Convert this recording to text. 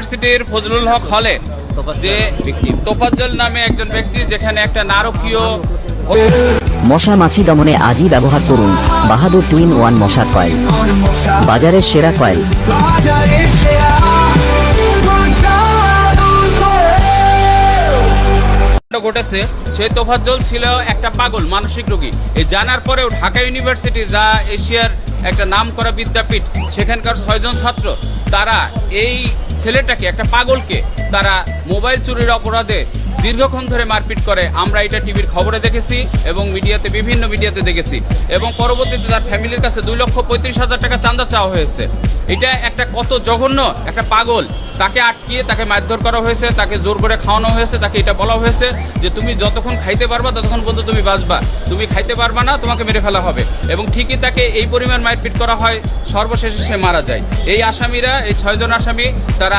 ইউনিভার্সিটির ফজলুল হক হলে যে তোফাজ্জল নামে একজন ব্যক্তি যেখানে একটা নারকীয় মশা মাছি দমনে আজই ব্যবহার করুন বাহাদুর টুইন ওয়ান মশার কয়েল বাজারের সেরা কয়েল ঘটেছে সেই তোফাজ্জল ছিল একটা পাগল মানসিক রোগী। এই জানার পরেও ঢাকা ইউনিভার্সিটি যা এশিয়ার একটা নাম করা বিদ্যাপীঠ সেখানকার ছয়জন ছাত্র তারা এই ছেলেটাকে একটা পাগলকে তারা মোবাইল চুরির অপরাধে দীর্ঘক্ষণ ধরে মারপিট করে। আমরা এটা টিভির খবরে দেখেছি এবং মিডিয়াতে বিভিন্ন মিডিয়াতে দেখেছি। এবং পরবর্তীতে তার ফ্যামিলির কাছে দুই লক্ষ পঁয়ত্রিশ হাজার টাকা চাঁদা চাওয়া হয়েছে। এটা একটা কত জঘন্য, একটা পাগল। তাকে আটকিয়ে তাকে মারধর করা হয়েছে, তাকে জোর করে খাওয়ানো হয়েছে, তাকে এটা বলা হয়েছে যে তুমি যতক্ষণ খাইতে পারবা ততক্ষণ পর্যন্ত তুমি বাঁচবা। তুমি খাইতে পারবা না, তোমাকে মেরে ফেলা হবে। এবং ঠিকই তাকে এই পরিমাণ মারপিট করা হয়, সর্বশেষে সে মারা যায়। এই আসামিরা, এই ছয়জন আসামি, তারা